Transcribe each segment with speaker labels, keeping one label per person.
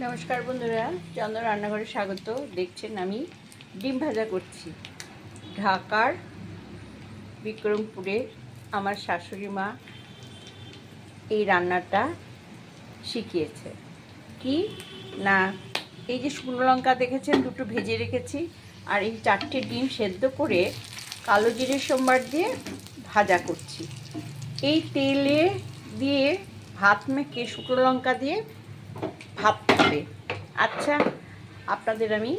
Speaker 1: নমস্কার বন্ধুরা, চন্দ্র রান্নাঘরে স্বাগত। দেখছেন আমি, ডিম ভাজা করছি। ঢাকার বিক্রমপুরে আমার শাশুড়ি মা এই রান্নাটা শিখিয়েছে। কি? না, এই যে শুকনো লঙ্কা দেখেছেন, দুটো ভেজে রেখেছি, আর এই চারটে ডিম সেদ্ধ করে কালো জিরে সোমবার দিয়ে ভাজা করছি। এই তেলে দিয়ে ভাত মেখে শুকনো লঙ্কা দিয়ে আচ্ছা আপনাদের আমি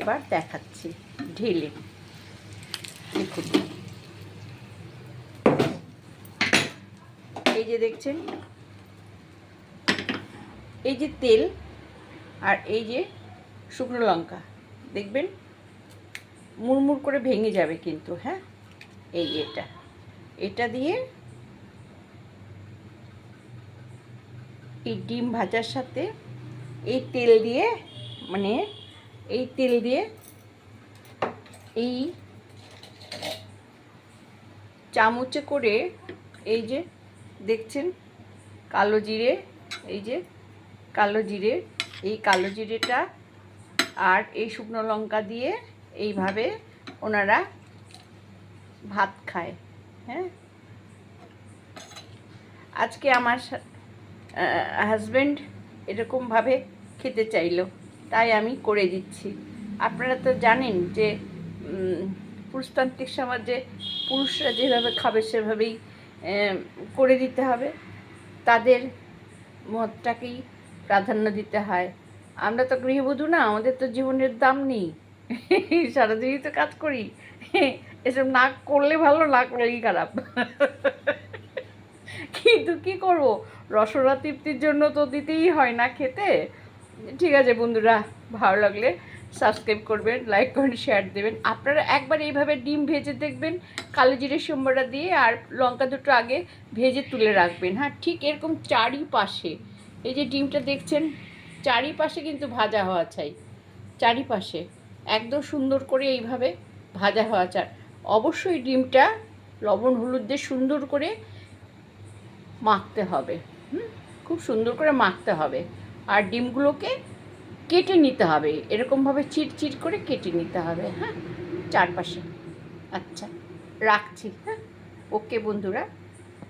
Speaker 1: এবার দেখাচ্ছি ঢেলে। দেখুন। এই যে দেখছেন? এই যে তেল আর এই যে শুকনো লঙ্কা, দেখবেন? মুড়মুড় করে ভেঙে যাবে কিন্তু হ্যাঁ? এই এটা। এটা দিয়ে এই ডিম ভাজার সাথে এই তেল দিয়ে মানে এই তেল দিয়ে এই চামচে করে এই যে দেখছেন, কালো জিরে, এই যে কালো জিরে, এই কালো জিরেটা আর এই শুকনো লঙ্কা দিয়ে এইভাবে ওনারা ভাত খায় হ্যাঁ? আজকে আমার হাজব্যান্ড এরকমভাবে খেতে চাইলো। তাই আমি করে দিচ্ছি। আপনারা তো জানেন যে পুরুষতান্ত্রিক সমাজে পুরুষরা যেভাবে খাবে, সেভাবেই করে দিতে হবে। তাদের মতটাকেই প্রাধান্য দিতে হয়। আমরা তো গৃহবধূ না, আমাদের তো জীবনের দাম নেই। সারাদিনই তো কাজ করি। এসব না করলে ভালো, না করলেই খারাপ। কিন্তু কি করব? রসনা তৃপ্তির জন্য তো দিতেই হয় না খেতে। ঠিক আছে বন্ধুরা, ভালো লাগলে সাবস্ক্রাইব করবেন লাইক করবেন শেয়ার দেবেন। আপনারা একবার এইভাবে ডিম ভেজে দেখবেন, কালো জিরে সম্বরা দিয়ে আর লঙ্কা দুটো আগে ভেজে তুলে রাখবেন। হ্যাঁ ঠিক এরকম চারিপাশে, এই যে ডিমটা দেখছেন, চারিপাশে কিন্তু ভাজা হওয়া চাই, চারিপাশে, একদম সুন্দর করে এইভাবে ভাজা হওয়া চাই। অবশ্যই ডিমটা লবণ, হলুদ দিয়ে সুন্দর করে মাখতে হবে, হুম? খুব সুন্দর করে মাখতে হবে। আর ডিমগুলোকে কেটে নিতে হবে। এরকমভাবে চিট চিট করে কেটে নিতে হবে হ্যাঁ? চারপাশে। আচ্ছা রাখছি হ্যাঁ? ওকে বন্ধুরা।